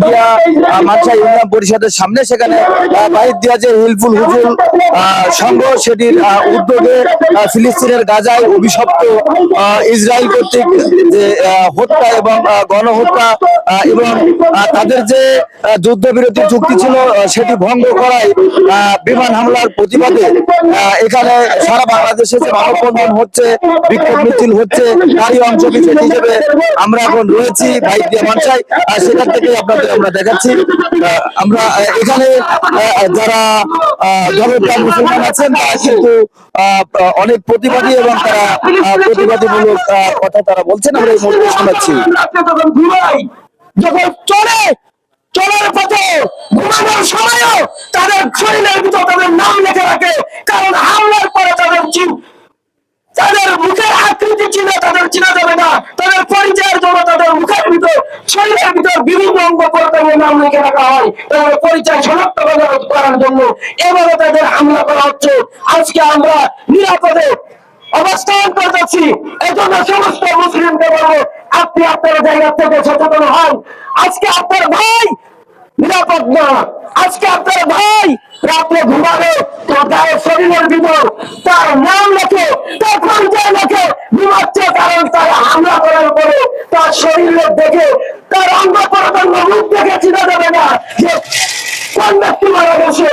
দিয়া আহ, মানসা ইউনিয়ন পরিষদের সামনে সেখানে দিয়া যে হিলফুল হুজুল সংঘ সেটির উদ্যোগে ফিলিস্তিনের গাজায় অভিশপ্ত ইসরায়েল কর্তৃক যে হত্যা এবং গণহত্যা এবং তাদের যে যুদ্ধবিরতি চুক্তি ছিল সেটি ভঙ্গ করায় বিমান হামলার প্রতিবাদে এখানে সারা বাংলাদেশে যে মানববন্ধন হচ্ছে বিক্ষোভ মিছিল হচ্ছে তারই অংশ হিসেবে আমরা এখন রয়েছি ভাইদিয়া মানসাই আর সেখান থেকে আপনাদের আমরা দেখাচ্ছি আমরা এখানে যারা ধর্মপ্রাণ মুসলমান আছেন, তারা কিন্তু অনেক প্রতিবাদী এবং তারা প্রতিবাদীমূলক কথা তারা বলছেন, আমরা এই মুহূর্তে শোনাচ্ছি। যখন চলে, চলার পথে ঘুমানোর সময়ও তাদের শরীরের ভিতর তাদের নাম লেখা রাখে, কারণ হামলার পরে তাদের চিন তাদের মুখের আকৃতি ছিল, তাদের চিনা যাবে না। তাদের পরিচয়ের জন্য তাদের মুখের ভিতর, শরীরের ভিতর বিভিন্ন অঙ্গ প্রত্যঙ্গের নাম লিখে রাখা হয়। তাদের পরিচয় শনাক্ত করার জন্য এভাবে তাদের হামলা করা হচ্ছে। আজকে আমরা নিরাপদে অবস্থান করতেছি। এজন্য সমস্ত মুসলিমকে বলব, আপনি আপনার জায়গা থেকে সচেতন হন। আজকে আপনার ভাই নিরাপদ না। আজকে আপনার ভাই রাত্রে ঘুমাবে, তার শরীরের ভিতর তার নাম লেখে, তার পরিচয় লেখে ঘুমাচ্ছে কারণ তার হামলা করার পরে তার শরীরের দেখে, তার অঙ্গ প্রত্যঙ্গ রূপ দেখে চিনা যাবে না যে কোন ব্যক্তি মারা গেছে।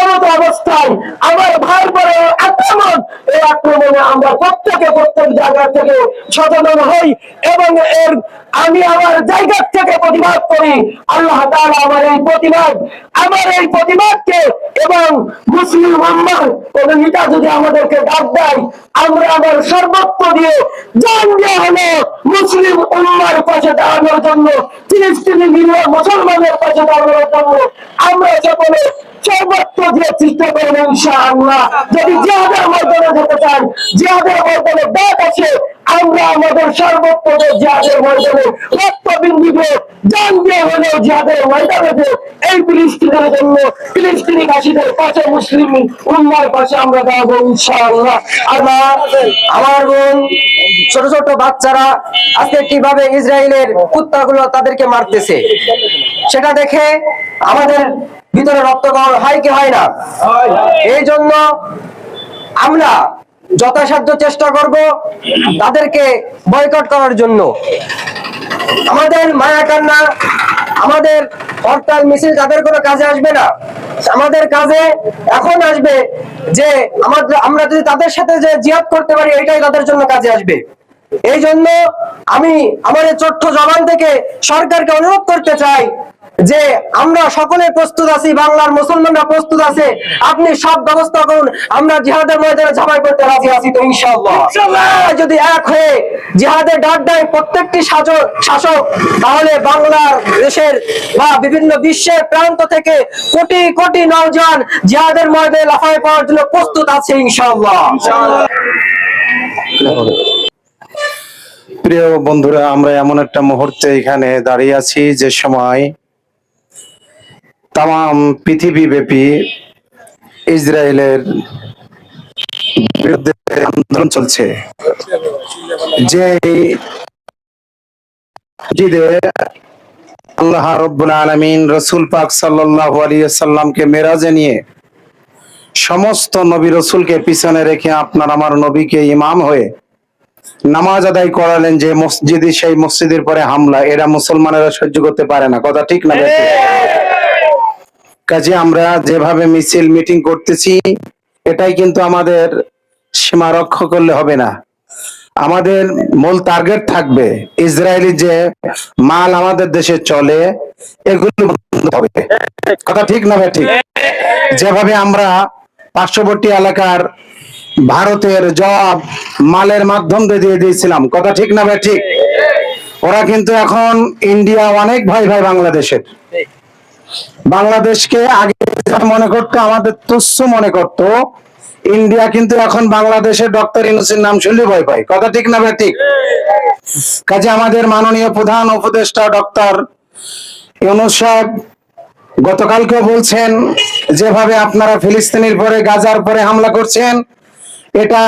এমন অবস্থায় আমার ভাই পরে আক্রমণ। এই আক্রমণে আমরা প্রত্যেকে প্রত্যেক জায়গা থেকে সচেতন হই এবং এর আমি আমার জায়গা থেকে প্রতিবাদ করি। আল্লাহ আমার এই প্রতিবাদ, আমার এই প্রতিবাদকে এবং মুসলিম কোন নেতা যদি আমাদেরকে ডাক দেয়, আমরা আমার সর্বত্র দিয়ে জান দিয়ে হলো মুসলিম উম্মার পাশে দাঁড়ানোর জন্য, ফিলিস্তিনি নিরীহ মুসলমানের পাশে দাঁড়ানোর জন্য আমরা সকলে সর্বত্র দিয়ে চেষ্টা করব ইনশাআল্লাহ। যদি জিহাদের ময়দানে যেতে চান, জিহাদের ময়দানে ডাক আছে আমরা আমাদের সর্বত্র দিয়ে জিহাদের ময়দানে রক্ত বিন্দুকে জান দিয়ে হলেও জিহাদের ময়দানে এই ফিলিস্তিনের জন্য ফিলিস্তিনি বাসীদের পাশে মুসলিম উম্মার পাশে আমরা দাঁড়াবো ইনশাআল্লাহ। আমার আমার বোন ছোট ছোট বাচ্চারা আজকে কীভাবে ইসরায়েলের কুত্তাগুলো তাদেরকে মারতেছে সেটা দেখে আমাদের ভিতরে রক্তকরণ হয় কি হয় না? এই জন্য আমরা যথাসাধ্য চেষ্টা করব তাদেরকে বয়কট করার জন্য। আমাদের মায়া কান্না, আমাদের হরতাল মিছিল তাদের কোনো কাজে আসবে না। আমাদের কাজে এখন আসবে যে আমাদের, আমরা যদি তাদের সাথে যে জিহাদ করতে পারি এটাই তাদের জন্য কাজে আসবে। এই জন্য আমি এই ছোট্ট জবান থেকে সরকারকে অনুরোধ করতে চাই যে আমরা সকলে প্রস্তুত আছি বাংলার মুসলমানরা প্রস্তুত আছে আপনি সব ব্যবস্থা করুন আমরা জিহাদের ময়দানে ঝাঁপাই করতে রাজি আছি তো ইনশাআল্লাহ। যদি এক হয়ে জিহাদের ডাক দেয় প্রত্যেকটি শাসক শাসক তাহলে বাংলার দেশের বা বিভিন্ন বিশ্বের প্রান্ত থেকে কোটি কোটি নওজোয়ান জিহাদের ময়দানে লাফাই পাওয়ার জন্য প্রস্তুত আছে ইনশাআল্লাহ! প্রিয় বন্ধুরা আমরা এমন একটা মুহূর্তে এখানে দাঁড়িয়ে আছি যে সময় তাম পৃথিবী ব্যাপী ইসরায়েলের বিরুদ্ধে আন্দোলন চলছে। যে আল্লাহ রব্বুল আলমিন রসুল পাক আলাইহি সাল্লামকে মেরাজে নিয়ে সমস্ত নবী রসুলকে পিছনে রেখে আপনার আমার নবীকে ইমাম হয়ে নামাজ আদায় করালেন যে মসজিদে সেই মসজিদের পরে হামলা, এরা মুসলমানেরা সহ্য করতে পারে না। কথা ঠিক না? কাজে আমরা যেভাবে মিছিল মিটিং করতেছি, এটাই কিন্তু আমাদের সীমা রক্ষা করলে হবে না। আমাদের মূল টার্গেট থাকবে ইসরায়েলি যে মাল আমাদের দেশে চলে, এগুলো হবে। কথা ঠিক না ঠিক? যেভাবে আমরা পার্শ্ববর্তী এলাকার ভারতের জব মালের মাধ্যম দিয়ে দিয়ে দিয়েছিলাম, কথা ঠিক না ঠিক? ওরা কিন্তু এখন ইন্ডিয়া অনেক ভাই ভাই বাংলাদেশের। বাংলাদেশকে আগে মনে করতো, আমাদের তুচ্ছ মনে করতো, ইন্ডিয়া কিন্তু এখন বাংলাদেশের ডক্টর ইউনুসের নাম শুনলে ভয় পায়। কথা ঠিক না ভাই? ঠিক? কাজে আমাদের মাননীয় প্রধান উপদেষ্টা ডক্টর ইউনুস সাহেব গতকালকে বলছেন, যেভাবে আপনারা ফিলিস্তিনের পরে গাজার পরে হামলা করছেন, এটা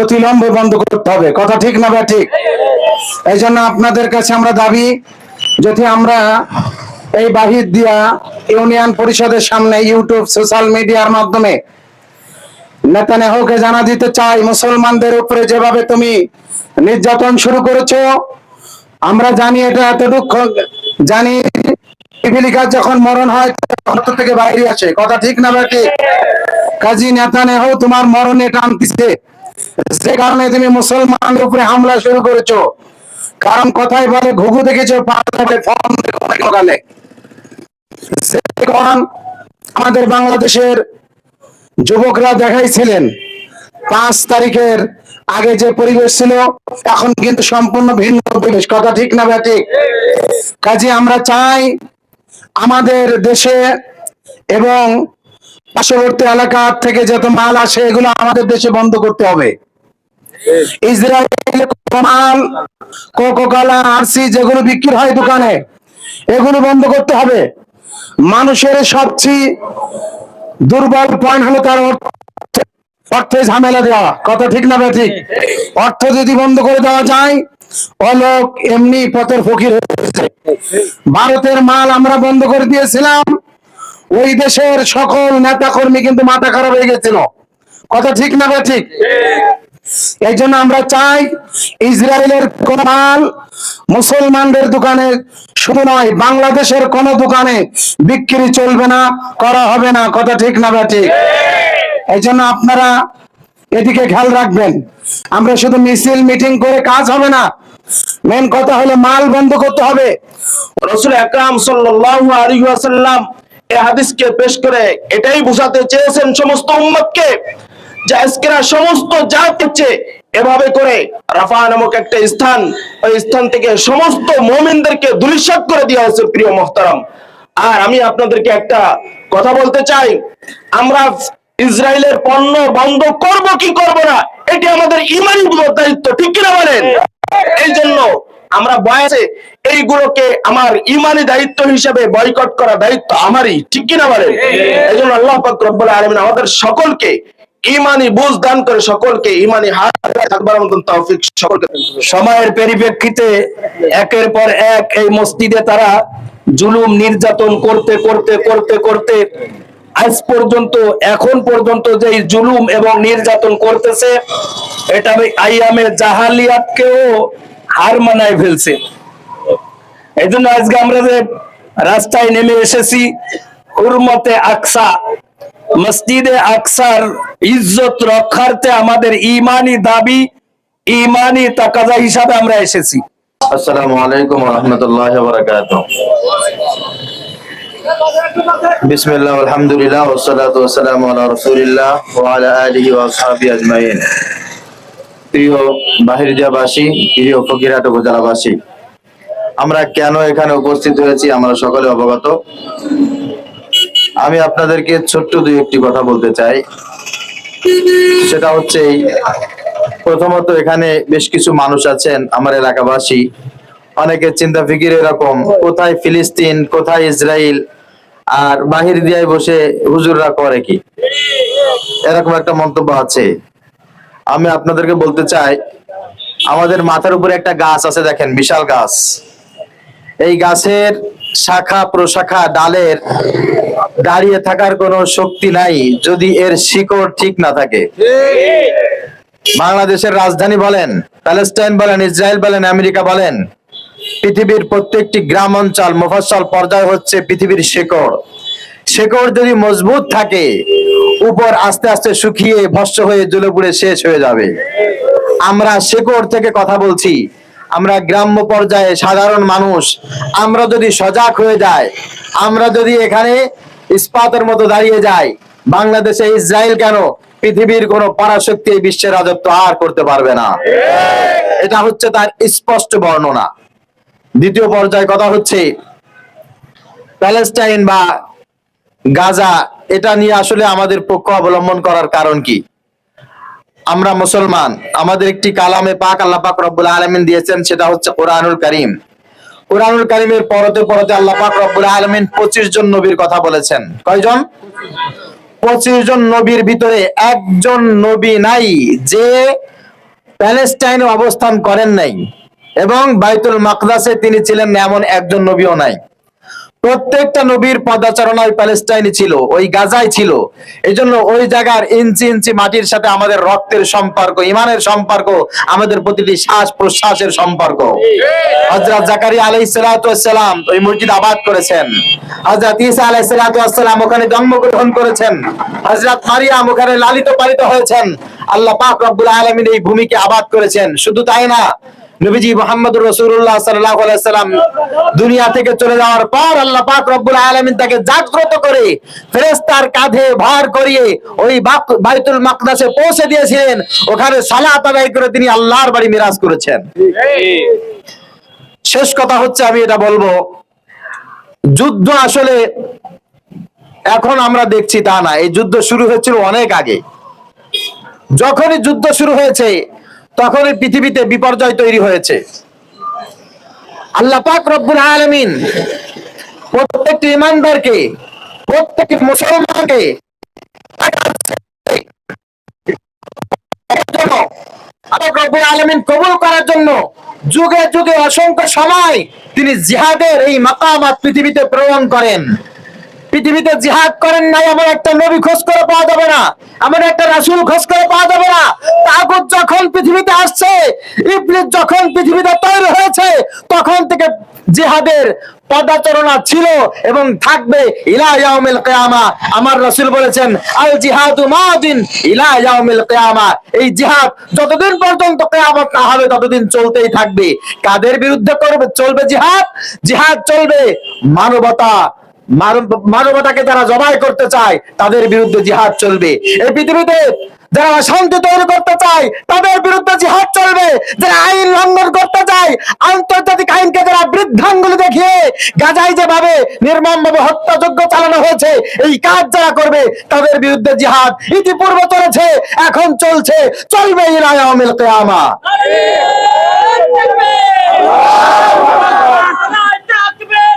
অতিলম্বে বন্ধ করতে হবে। কথা ঠিক না বা ঠিক? এই জন্য আপনাদের কাছে আমরা দাবি, যদি আমরা এই বাহির দিয়া ইউনিয়ন পরিষদের সামনে ইউটিউব, সোশ্যাল মিডিয়ার মাধ্যমে নেতানেহকে জানা দিতে চাই, মুসলমানদের উপরে যেভাবে তুমি নির্যাতন শুরু করেছ, আমরা জানি এটা এতটুকু জানি পিপিলিকার যখন মরণ হয় থেকে বাইরে আসে। কথা ঠিক না বেটি কাজী নেতানেহ তোমার মরণে টানতিছে যে কারণে তুমি মুসলমানের উপরে হামলা শুরু করেছ। কারণ কথাই বলে, ঘুঘু দেখেছ, পাহাড়ে ফর্ম সকালে কারণ আমাদের বাংলাদেশের যুবকরা দেখাইছিলেন পাঁচ তারিখের আগে যে পরিবেশ ছিল, এখন কিন্তু সম্পূর্ণ ভিন্ন পরিবেশ। কথা ঠিক না ব্যাটিক কাজে আমরা চাই আমাদের দেশে এবং পার্শ্ববর্তী এলাকা থেকে যত মাল আসে, এগুলো আমাদের দেশে বন্ধ করতে হবে। ইসরায়েল মাল, কোকোকালা, আরসি যেগুলো বিক্রি হয় দোকানে, এগুলো বন্ধ করতে হবে। মানুষের সবচেয়ে দুর্বল পয়েন্ট হলো তার অর্থ ঝামেলা দেওয়া। কথা ঠিক না ঠিক অর্থ যদি বন্ধ করে দেওয়া যায়, অলোক এমনি পথের ফকির হয়ে যাচ্ছে। ভারতের মাল আমরা বন্ধ করে দিয়েছিলাম। ওই দেশের সকল নেতা কর্মী কিন্তু মাথা খারাপ হয়ে গেছিল। কথা ঠিক না ঠিক এই জন্য আমরা চাই ইসরায়েলের কোন মাল মুসলমানদের দোকানে শুধু নয়, বাংলাদেশের কোন দোকানে বিক্রি চলবে না, করা হবে না, কথা ঠিক না ঠিক এই জন্য আপনারা এদিকে খেয়াল রাখবেন। আমরা শুধু মিছিল, মিটিং করে কাজ হবে না। মেন কথা হলো মাল বন্ধ করতে হবে। রসুল আকরাম সাল্লাল্লাহু আলাইহি ওয়াসাল্লাম এই হাদিসকে পেশ করে এটাই বোঝাতে চেয়েছেন সমস্ত উম্মতকে যে আজকেরা সমস্ত জাত হচ্ছে এভাবে করে রাফা নামক একটা স্থান, ওই স্থান থেকে সমস্ত মুমিনদেরকে দুলিশাত করে দেওয়া হয়েছে প্রিয় মোহতারাম। আর আমি আপনাদেরকে একটা কথা বলতে চাই, আমরা ইসরায়েলের পণ্য বন্ধ করব কি করব না, এটি আমাদের ইমানি দায়িত্ব, ঠিক কিনা বলেন? এই জন্য আমরা বয়সে এইগুলোকে আমার ইমানি দায়িত্ব হিসেবে বয়কট করা দায়িত্ব আমারই, ঠিক কিনা বলেন? এই জন্য আল্লাহ আলামিন আমাদের সকলকে ইমানি বুঝ দান করে সকলকে ইমানি হাত থাকবার মতন তৌফিক সকলকে সময়ের পরিপ্রেক্ষিতে একের পর এক এই মসজিদে তারা জুলুম, নির্যাতন করতে করতে করতে করতে আজ পর্যন্ত, এখন পর্যন্ত যে জুলুম এবং নির্যাতন করতেছে, এটা আইয়ামে জাহালিয়াতকেও হার মানায় ফেলছে। এই জন্য আজকে আমরা যে রাস্তায় নেমে এসেছি, হুরমতে আকসা মসজিদে আকসার ইজ্জত রক্ষার্থে আমাদের ইমানি দাবি, ইমানি তাকাজা হিসাবে আমরা এসেছি। আসসালামু আলাইকুম রহমতুল্লাহ বিসমিল্লাহ, আলহামদুলিল্লাহ আলা রাসূলিল্লাহ আজমাইন। প্রিয় বাহিরজাবাসী, প্রিয় ফকিরহাট উপজেলাবাসী, আমরা কেন এখানে উপস্থিত হয়েছি? আমরা সকলে অবগত। আমি আপনাদেরকে ছোট্ট দুই একটি কথা বলতে চাই। সেটা হচ্ছে প্রথমত এখানে বেশ কিছু মানুষ আছেন আমার এলাকাবাসী। অনেকের চিন্তা ফিকির এরকম, কোথায় ফিলিস্তিন, কোথায় ইসরায়েল আর বাহির দিয়ে বসে হুজুররা করে কি? এরকম একটা মন্তব্য আছে। আমি আপনাদেরকে বলতে চাই, আমাদের মাথার উপরে একটা গাছ আছে দেখেন, বিশাল গাছ। এই গাছের শাখা, প্রশাখা, ডালের দাঁড়িয়ে থাকার কোনো শক্তি নাই, যদি এর শিকড় ঠিক না থাকে। বাংলাদেশের রাজধানী বলেন, প্যালেস্টাইন বলেন, ইসরায়েল বলেন, আমেরিকা বলেন, পৃথিবীর প্রত্যেকটি গ্রাম অঞ্চল মফস্বল পর্যায় হচ্ছে পৃথিবীর শেকড়। শেকড় যদি মজবুত থাকে, উপর আস্তে আস্তে শুকিয়ে ভস্য হয়ে জ্বলে পুড়ে শেষ হয়ে যাবে। আমরা শেকড় থেকে কথা বলছি, আমরা গ্রাম্য পর্যায়ে সাধারণ মানুষ, আমরা যদি সজাগ হয়ে যায় আমরা যদি এখানে ইস্পাতের মতো দাঁড়িয়ে যাই বাংলাদেশে ইসরায়েল কেন পৃথিবীর কোন পরাশক্তি এই বিশ্বের রাজত্ব আর করতে পারবে না? এটা হচ্ছে তার স্পষ্ট বর্ণনা। দ্বিতীয় পর্যায়ে কথা হচ্ছে, প্যালেস্টাইন বা গাজা, এটা নিয়ে আসলে আমাদের পক্ষ অবলম্বন করার কারণ কি? আমরা মুসলমান, আমাদের একটি কালামে পাক আল্লাহ পাক রব্বুল আলামিন দিয়েছেন, সেটা হচ্ছে কোরআনুল কারীম। কোরআনুল কারিমের পরতে পরতে আল্লাহ পাক রব্বুল আলামিন 25 জন নবীর কথা বলেছেন। কয়জন? 25 জন নবীর ভিতরে একজন নবী নাই যে প্যালেস্টাইনে অবস্থান করেন নাই এবং বাইতুল মাকদাসে তিনি ছিলেন এমন একজন নবীও নাই। প্রত্যেকটা নবীর পদাচারণা ওই প্যালেস্টাইনে ছিল, ওই গাজায় ছিল। এই জন্য ওই জায়গার ইঞ্চি ইঞ্চি মাটির সাথে আমাদের রক্তের সম্পর্ক, ইমানের সম্পর্ক, আমাদের প্রতিটি শ্বাস প্রশ্বাসের সম্পর্ক। হজরত জাকারিয়া আলাই সালাম ওই মসজিদ আবাদ করেছেন। হজরত ইসা আলাই সালাম ওখানে জন্মগ্রহণ করেছেন। হজরত মারিয়াম ওখানে লালিত পালিত হয়েছেন। আল্লাহ পাক রব্বুল আলমিন এই ভূমিকে আবাদ করেছেন। শুধু তাই না নবীজি মোহাম্মদ রসুল্লাহ সাল্লাহ সাল্লাম দুনিয়া থেকে চলে যাওয়ার পর আল্লাহ পাক রব্বুল আলমিন তাকে জাগ্রত করে ফেরেস্তার কাঁধে ভার করিয়ে ওই বাইতুল মাকদাসে পৌঁছে দিয়েছিলেন। ওখানে সালাত আদায় করে তিনি আল্লাহর বাড়ি মিরাজ করেছেন। শেষ কথা হচ্ছে আমি এটা বলব, যুদ্ধ আসলে এখন আমরা দেখছি তা না, এই যুদ্ধ শুরু হয়েছিল অনেক আগে। যখনই যুদ্ধ শুরু হয়েছে তখনই পৃথিবীতে বিপর্যয় তৈরি হয়েছে। আল্লাহ পাক রব্বুল আলামিন প্রত্যেকটি ইমানদারকে, প্রত্যেকটি মুসলমানকে কবুল করার জন্য যুগে যুগে অসংখ্য সময় তিনি জিহাদের এই মাকামাত পৃথিবীতে প্রেরণ করেন। পৃথিবীতে জিহাদ করেন নাই, এমন একটা নবী খোঁজ করে পাওয়া যাবে না, এমন একটা রাসূল খোঁজ করে পাওয়া যাবে না। তাগুত যখন পৃথিবীতে আসছে, ইবলিস যখন পৃথিবীতে তৈরি হয়েছে, তখন থেকে জিহাদের পদাচরণা ছিল এবং থাকবে ইলা ইয়াউমিল কিয়ামা। আমার রাসূল বলেছেন, আল জিহাদু মাদিন ইলা ইয়াউমিল কিয়ামা। এই জিহাদ যতদিন পর্যন্ত কিয়ামত না হবে, ততদিন চলতেই থাকবে। কাদের বিরুদ্ধে করবে, চলবে জিহাদ? জিহাদ চলবে মানবতা মানব- মানবতাকে যারা জবাই করতে চায়, তাদের বিরুদ্ধে জিহাদ চলবে। এই পৃথিবীতে যারা অশান্তি তৈরি করতে চায়, তাদের বিরুদ্ধে জিহাদ চলবে। যারা আইন লঙ্ঘন করতে চায়, আন্তর্জাতিক আইনকে যারা বৃদ্ধাঙ্গুলি দেখিয়ে গাজায় যেভাবে নির্মম ভাবে হত্যাযজ্ঞ চালানো হয়েছে, এই কাজ যারা করবে, তাদের বিরুদ্ধে জিহাদ ইতিপূর্বে চলেছে, এখন চলছে, চলবে ইলায়ামিল কিয়ামা।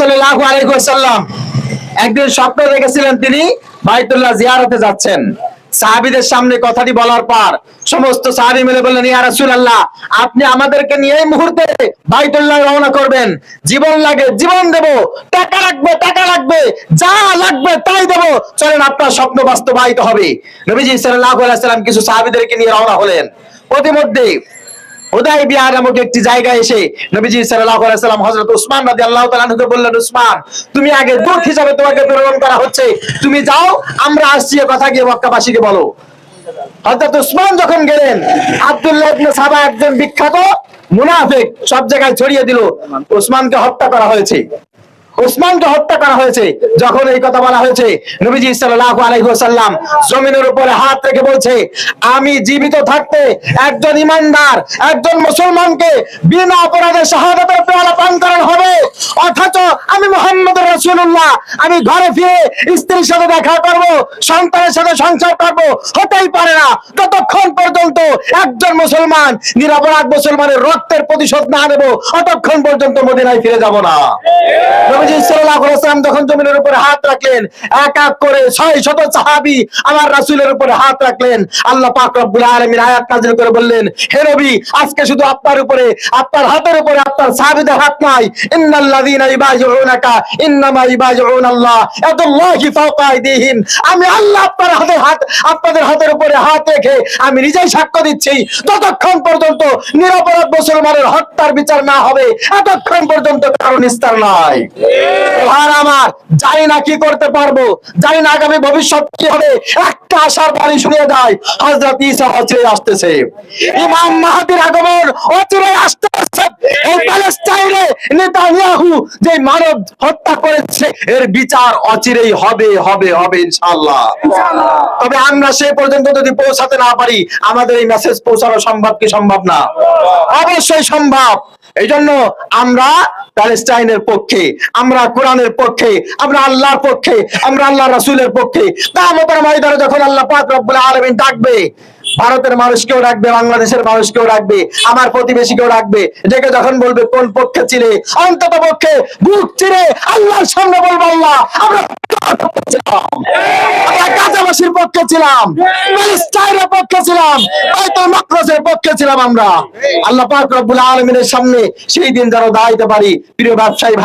সাল্লাহ একদিন স্বপ্ন দেখেছিলেন তিনি বাইতুল্লাহ জিয়ারতে যাচ্ছেন। সাহাবিদের সামনে কথাটি বলার পর সমস্ত সাহাবি মিলে বললেন রাসূলুল্লাহ, আপনি আমাদেরকে নিয়ে এই মুহূর্তে বাইতুল্লাহ রওনা করবেন। জীবন লাগে, জীবন দেব, টাকা লাগবে টাকা লাগবে, যা লাগবে তাই দেব। চলেন, আপনার স্বপ্ন বাস্তবায়িত হবে। নবীজি সাল্লাল্লাহু আলাইহি সাল্লাম কিছু সাহাবীদেরকে নিয়ে রওনা হলেন। প্রতিমধ্যে নামক একটি জায়গায় এসে নবীজি সাল্লাম উসমান বললেন, উসমান, তুমি আগে দূত হিসাবে তোমাকে প্রেরণ করা হচ্ছে। তুমি যাও, আমরা আসছি কথা গিয়ে মক্কাবাসীকে বলো। হযরত উসমান যখন গেলেন, আব্দুল্লাহ সাবা একজন বিখ্যাত মুনাফিক সব জায়গায় ছড়িয়ে দিল। উসমানকে হত্যা করা হয়েছে। উসমানকে হত্যা করা হয়েছে। যখন এই কথা বলা হয়েছে নবীজি সাল্লাল্লাহু আলাইহি ওয়াসাল্লাম জমিনের উপরে হাত রেখে বলছে আমি জীবিত থাকতে একজন ইমানদার একজন মুসলমানকে বিনা অপরাধে শাহাদাতের পেয়ালা পান করানো হবে। অথচ আমি মোহাম্মদ রাসূলুল্লাহ আমি ঘরে ফিরে স্ত্রীর সাথে দেখা করব সন্তানের সাথে সংসার করব হতেই পারে না। ততক্ষণ পর্যন্ত একজন মুসলমান নিরপরাধ মুসলমানের রক্তের প্রতিশোধ না নেব ততক্ষণ পর্যন্ত মদিনায় ফিরে যাব না। হাত নাই। আমি রেখে আমি নিজেই সাক্ষ্য দিচ্ছি ততক্ষণ পর্যন্ত নিরপরাধ মুসলমানের হত্যার বিচার না হবে, এতক্ষণ পর্যন্ত কারণ নিস্তার নয় আর আমার, জানি না কি করতে পারব, জানি না আগামী ভবিষ্যৎ কি হবে। একটা আশার বাণী শুনিয়ে দেয়, হযরত ঈসা অচিরে আসতেছে। ইমাম মাহাদির আগমন অচিরে আসতেছে। এই প্যালেস্টাইনে নেতানিয়াহু যে মানব হত্যা করেছে, এর বিচার অচিরেই হবে হবে হবে, ইনশাআল্লাহ। তবে আমরা সে পর্যন্ত যদি পৌঁছাতে না পারি, আমাদের এই মেসেজ পৌঁছানো সম্ভব কি সম্ভব না? অবশ্যই সম্ভব। এই জন্য আমরা প্যালেস্টাইনের পক্ষে, আমরা কোরআনের পক্ষে, আমরা আল্লাহর পক্ষে, আমরা আল্লাহ রাসুলের পক্ষে তা কামতের ময়দানে যখন আল্লাহ পাক রব্বুল আলমিন ডাকবে ভারতের মানুষকেও রাখবে বাংলাদেশের মানুষকেও রাখবে আমার প্রতিবেশীকেও রাখবে ডেকে যখন বলবে, কোন পক্ষে ছিলে অন্তত পক্ষে বুক চিরে আল্লাহর সামনে বলব, আল্লাহ, আমরা ছিলাম আমরা। আল্লাহ সামনে সেই দিন যেন পারি। প্রিয় ব্যবসায়ী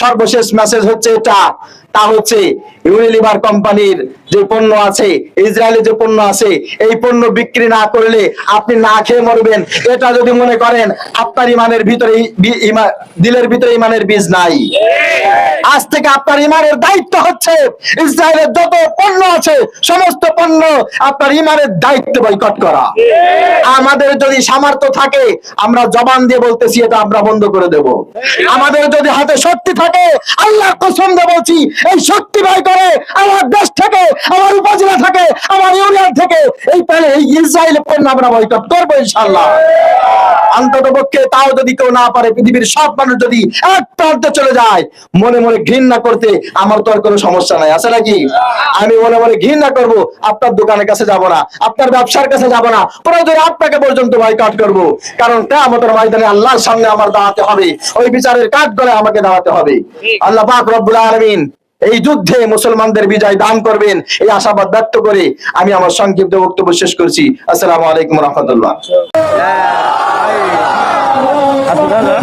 সর্বশেষ মেসেজ হচ্ছে এটা তা হচ্ছে ইউনিলিভার কোম্পানির যে পণ্য আছে ইসরায়েলের যে পণ্য আছে, এই পণ্য বিক্রি না করলে আপনি না খেয়ে মরবেন। এটা যদি মনে করেন, আপনার ইমানের ভিতরে দিলের ভিতরে ইমানের বীজ নাই। আজ থেকে আপনার ইমানের দায়িত্ব হচ্ছে ইসরায়েলের যত পণ্য আছে, সমস্ত পণ্য আপনার ইমানের দায়িত্ব বয়কট করা। আমাদের যদি সামর্থ্য থাকে, আমরা জবান দিয়ে বলতেছি, এটা আমরা বন্ধ করে দেব। আমাদের যদি হাতে শক্তি থাকে আল্লাহ কসম দিয়ে বলছি এই শক্তি ব্যয় করে আমার দেশ থেকে আমার উপজেলা থেকে আমার ইউনিয়ন থেকে এই প্যানে এই ইসরায়েলের পণ্য আমরা বয়কট করব ইনশাল্লাহ অন্তত পক্ষে তাও যদি কেউ না পারে পৃথিবীর সব মানুষ যদি এক প্রান্তে চলে যায় মনে মনে ঘৃণা করতে আমার তো আর কোনো সমস্যা নাই। আছে নাকি? আমি মনে মনে ঘৃণা করব আপনার দোকানের কাছে যাব না আপনার ব্যবসার কাছে যাব না প্রয়োজনে আপনাকে পর্যন্ত বয়কট করব। কারণ কেমতের ময়দানে আল্লাহর সামনে আমার দাঁড়াতে হবে ওই বিচারের কাঠ করে আমাকে দাঁড়াতে হবে। আল্লাহ পাক রব্বুল আলামিন এই যুদ্ধে মুসলমানদের বিজয় দান করবেন এই আশাবাদ ব্যক্ত করে আমি আমার সংক্ষিপ্ত বক্তব্য শেষ করছি। আসসালামু আলাইকুম রহমতুল্লাহ। আপনারা